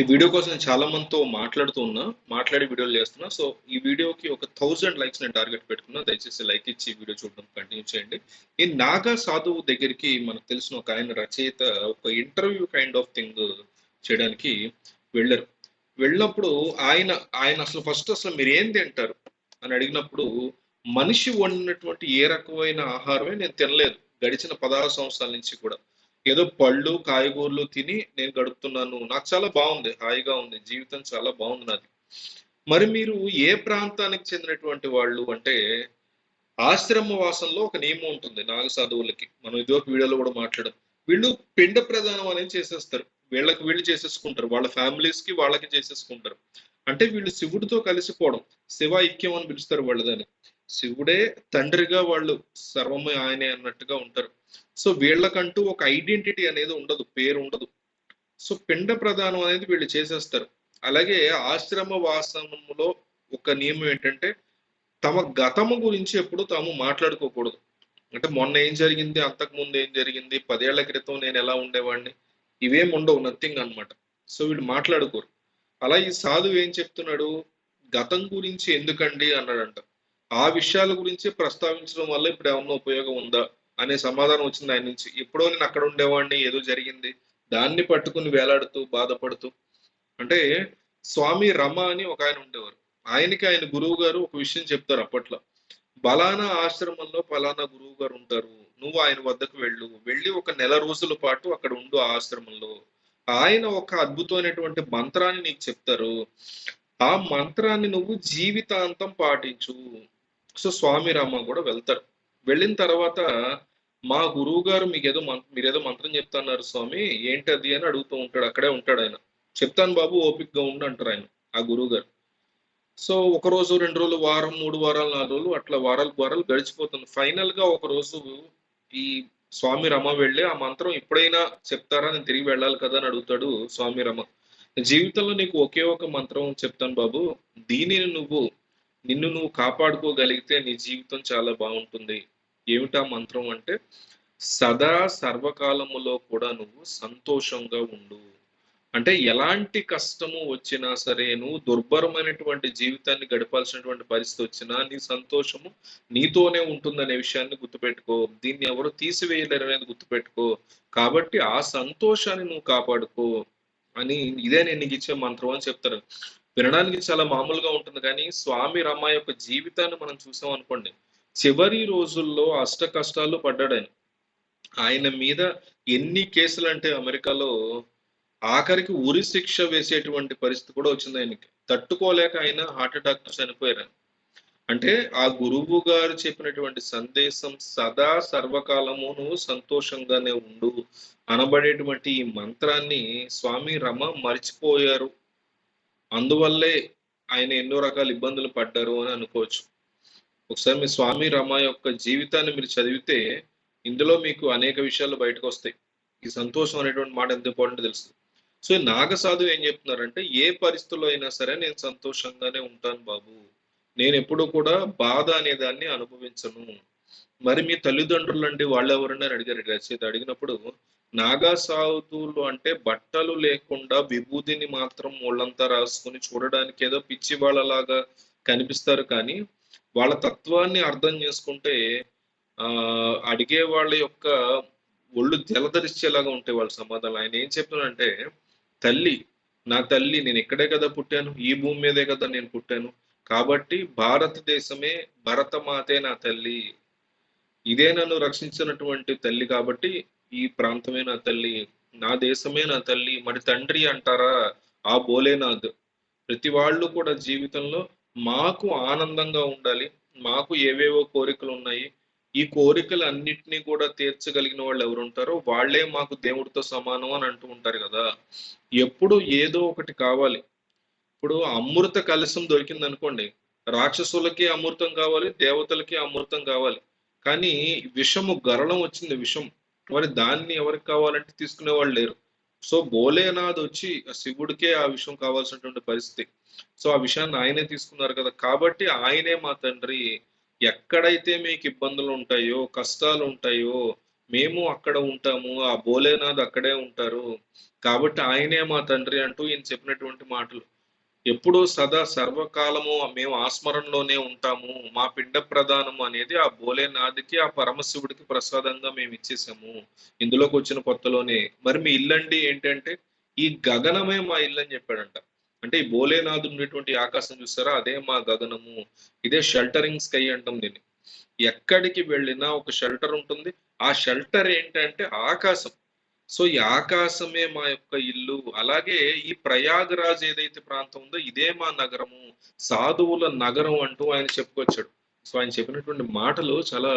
ఈ వీడియో కోసం నేను చాలా మందితో మాట్లాడుతూ ఉన్నా మాట్లాడి వీడియోలు చేస్తున్నా. సో ఈ వీడియోకి ఒక థౌజండ్ లైక్స్ నేను టార్గెట్ పెట్టుకున్నా. దయచేసి లైక్ ఇచ్చి వీడియో చూడడం కంటిన్యూ చేయండి. ఈ నాగా సాధువు దగ్గరికి మనకు తెలిసిన ఒక ఆయన రచయిత ఒక ఇంటర్వ్యూ కైండ్ ఆఫ్ థింగ్ చేయడానికి వెళ్ళారు. వెళ్ళినప్పుడు ఆయన ఆయన అసలు ఫస్ట్ అసలు మీరు ఏం తింటారు అని అడిగినప్పుడు మనిషి వండినటువంటి ఏ రకమైన ఆహారమే నేను తినలేదు. గడిచిన పదహారు సంవత్సరాల నుంచి కూడా. ఏదో పళ్ళు కాయగూరలు తిని నేను గడుపుతున్నాను. నాకు చాలా బాగుంది హాయిగా ఉంది. జీవితం చాలా బాగుంది నాది. మరి మీరు ఏ ప్రాంతానికి చెందినటువంటి వాళ్ళు అంటే ఆశ్రమ వాసంలో ఒక నియమం ఉంటుంది నాగ సాధువులకి. మనం ఇదో వీడియోలో కూడా మాట్లాడడం వీళ్ళు పిండ ప్రదానం అనేది చేసేస్తారు. వీళ్ళకి వీళ్ళు చేసేసుకుంటారు. వాళ్ళ ఫ్యామిలీస్కి వాళ్ళకి చేసేసుకుంటారు. అంటే వీళ్ళు శివుడితో కలిసిపోవడం శివ ఐక్యం అని పిలుస్తారు వాళ్ళు దాన్ని శివుడే తండ్రిగా వాళ్ళు సర్వమే ఆయనే అన్నట్టుగా ఉంటారు. సో వీళ్ళకంటూ ఒక ఐడెంటిటీ అనేది ఉండదు పేరు ఉండదు. సో పిండ ప్రదానం అనేది వీళ్ళు చేసేస్తారు. అలాగే ఆశ్రమ వాసనములో ఒక నియమం ఏంటంటే తమ గతము గురించి ఎప్పుడు తాము మాట్లాడుకోకూడదు. అంటే మొన్న ఏం జరిగింది అంతకు ముందు ఏం జరిగింది పదేళ్ళ క్రితం నేను ఎలా ఉండేవాడిని ఇవేం ఉండవు నథింగ్ అన్నమాట. సో వీళ్ళు మాట్లాడుకోరు. అలా ఈ సాధువు ఏం చెప్తున్నాడు గతం గురించి ఎందుకండి అన్నాడంట. ఆ విషయాల గురించి ప్రస్తావించడం వల్ల ఇప్పుడు ఏమన్నా ఉపయోగం ఉందా అనే సమాధానం వచ్చింది ఆయన నుంచి. ఎప్పుడో నేను అక్కడ ఉండేవాడిని ఏదో జరిగింది. దాన్ని పట్టుకుని వేలాడుతూ బాధపడుతూ. అంటే స్వామి రమ అని ఒక ఆయన ఉండేవారు. ఆయనకి ఆయన గురువు గారు ఒక విషయం చెప్తారు అప్పట్లో. బలానా ఆశ్రమంలో ఫలానా గురువు గారు ఉంటారు. నువ్వు ఆయన వద్దకు వెళ్ళు. వెళ్ళి ఒక నెల రోజుల పాటు అక్కడ ఉండు ఆ ఆశ్రమంలో. ఆయన ఒక అద్భుతమైనటువంటి మంత్రాన్ని నీకు చెప్తారు. ఆ మంత్రాన్ని నువ్వు జీవితాంతం పాటించు. సో స్వామి రామ కూడా వెళ్తారు. వెళ్ళిన తర్వాత మా గురువు గారు మీకు ఏదో మీరు ఏదో మంత్రం చెప్తున్నారు స్వామి ఏంటది అని అడుగుతూ ఉంటాడు. అక్కడే ఉంటాడు ఆయన. చెప్తాను బాబు ఓపిక్గా ఉండు అంటారు ఆయన ఆ గురువు గారు సో ఒక రోజు రెండు రోజులు వారం మూడు వారాలు నాలుగు రోజులు అట్లా వారాలు వారాలు గడిచిపోతుంది. ఫైనల్గా ఒక రోజు ఈ స్వామి రమ వెళ్ళి ఆ మంత్రం ఎప్పుడైనా చెప్తారా? నేను తిరిగి వెళ్ళాలి కదా అని అడుగుతాడు స్వామి రమ జీవితంలో నీకు ఒకే ఒక మంత్రం చెప్తాను బాబు దీనిని నువ్వు నిన్ను నువ్వు కాపాడుకోగలిగితే నీ జీవితం చాలా బాగుంటుంది. ఏమిటా మంత్రం అంటే సదా సర్వకాలములో కూడా నువ్వు సంతోషంగా ఉండు. అంటే ఎలాంటి కష్టము వచ్చినా సరే నువ్వు దుర్భరమైనటువంటి జీవితాన్ని గడపాల్సినటువంటి పరిస్థితి వచ్చినా నీ సంతోషము నీతోనే ఉంటుందనే విషయాన్ని గుర్తుపెట్టుకో. దీన్ని ఎవరు తీసివేయలేరు అనేది గుర్తుపెట్టుకో. కాబట్టి ఆ సంతోషాన్ని నువ్వు కాపాడుకో అని ఇదే నేను నీకు ఇచ్చే మంత్రం అని చెప్తారు వినడానికి చాలా మామూలుగా ఉంటుంది కానీ స్వామి రమ యొక్క జీవితాన్ని మనం చూసాం అనుకోండి. చివరి రోజుల్లో అష్ట కష్టాలు పడ్డాడు ఆయన. ఆయన మీద ఎన్ని కేసులు అంటే అమెరికాలో ఆఖరికి ఉరి శిక్ష వేసేటువంటి పరిస్థితి కూడా వచ్చింది ఆయనకి. తట్టుకోలేక ఆయన హార్ట్ అటాక్ చనిపోయారు అంటే ఆ గురువు గారు చెప్పినటువంటి సందేశం సదా సర్వకాలము నువ్వు సంతోషంగానే ఉండు అనబడేటువంటి ఈ మంత్రాన్ని స్వామి రమ మర్చిపోయారు. అందువల్లే ఆయన ఎన్నో రకాల ఇబ్బందులు పడ్డారు అని అనుకోవచ్చు. ఒకసారి మీ స్వామి రమ యొక్క జీవితాన్ని మీరు చదివితే ఇందులో మీకు అనేక విషయాలు బయటకు వస్తాయి ఈ సంతోషం అనేటువంటి మాట ఎంత ఇంపార్టెంట్ తెలుస్తుంది. సో నాగసాధు ఏం చెప్తున్నారంటే ఏ పరిస్థితుల్లో అయినా సరే నేను సంతోషంగానే ఉంటాను బాబు. నేను ఎప్పుడు కూడా బాధ అనే దాన్ని అనుభవించను. మరి మీ తల్లిదండ్రులు అంటే వాళ్ళు ఎవరన్నా అడిగారు రచయిత అడిగినప్పుడు నాగా సాధువులు అంటే బట్టలు లేకుండా విభూతిని మాత్రం ఒళ్ళంతా రాసుకుని చూడడానికి ఏదో పిచ్చి వాళ్ళలాగా కనిపిస్తారు కానీ వాళ్ళ తత్వాన్ని అర్థం చేసుకుంటే ఆ అడిగే వాళ్ళ యొక్క ఒళ్ళు జలధరిచ్చేలాగా ఉంటాయి వాళ్ళ సమాధానం ఆయన ఏం చెప్తున్నానంటే తల్లి నా తల్లి నేను ఇక్కడే కదా పుట్టాను ఈ భూమి మీదే కదా నేను పుట్టాను. కాబట్టి భారతదేశమే భరతమాతే నా తల్లి. ఇదే నన్ను రక్షించినటువంటి తల్లి కాబట్టి ఈ ప్రాంతమే నా తల్లి నా దేశమే నా తల్లి మరి తండ్రి అంటారా? ఆ బోలేనాథ్. ప్రతి వాళ్ళు కూడా జీవితంలో మాకు ఆనందంగా ఉండాలి మాకు ఏవేవో కోరికలు ఉన్నాయి. ఈ కోరికలు అన్నిటినీ కూడా తీర్చగలిగిన వాళ్ళు ఎవరు ఉంటారో వాళ్ళే మాకు దేవుడితో సమానం అని అంటూ ఉంటారు కదా. ఎప్పుడు ఏదో ఒకటి కావాలి. ఇప్పుడు అమృత కలశం దొరికింది అనుకోండి రాక్షసులకి అమృతం కావాలి దేవతలకి అమృతం కావాలి. కానీ విషము గరళం వచ్చింది విషం. మరి దాన్ని ఎవరికి కావాలంటే తీసుకునే వాళ్ళు లేరు. సో భోలేనాథ్ వచ్చి శివుడికే ఆ విషయం కావాల్సినటువంటి పరిస్థితి. సో ఆ విషయాన్ని ఆయనే తీసుకున్నారు కదా. కాబట్టి ఆయనే మా తండ్రి. ఎక్కడైతే మీకు ఇబ్బందులు ఉంటాయో కష్టాలు ఉంటాయో మేము అక్కడ ఉంటాము. ఆ భోలేనాథ్ అక్కడే ఉంటారు. కాబట్టి ఆయనే మా తండ్రి అంటూ ఈయన చెప్పినటువంటి మాటలు. ఎప్పుడూ సదా సర్వకాలము మేము ఆస్మరణలోనే ఉంటాము. మా పిండ ప్రధానము అనేది ఆ భోలేనాథ్కి ఆ పరమశివుడికి ప్రసాదంగా మేము ఇచ్చేసాము. ఇందులోకి వచ్చిన కొత్తలోనే. మరి మీ ఇల్లండి ఏంటంటే ఈ గగనమే మా ఇల్లు అని చెప్పాడంట. అంటే ఈ భోలేనాథ్ ఉండేటువంటి ఆకాశం చూస్తారా అదే మా గగనము. ఇదే షెల్టరింగ్ స్కై అంటాం దీన్ని. ఎక్కడికి వెళ్ళినా ఒక షెల్టర్ ఉంటుంది. ఆ షెల్టర్ ఏంటంటే ఆకాశం. సో ఈ ఆకాశమే మా యొక్క ఇల్లు. అలాగే ఈ ప్రయాగరాజ్ ఏదైతే ప్రాంతం ఉందో ఇదే మా నగరము. సాధువుల నగరం అంటూ ఆయన చెప్పుకొచ్చాడు. సో ఆయన చెప్పినటువంటి మాటలు చాలా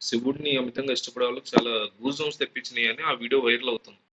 శివుడిని అమితంగా ఇష్టపడే వాళ్ళకి చాలా గూజమ్స్ తెప్పించినాయి అని ఆ వీడియో వైరల్ అవుతుంది.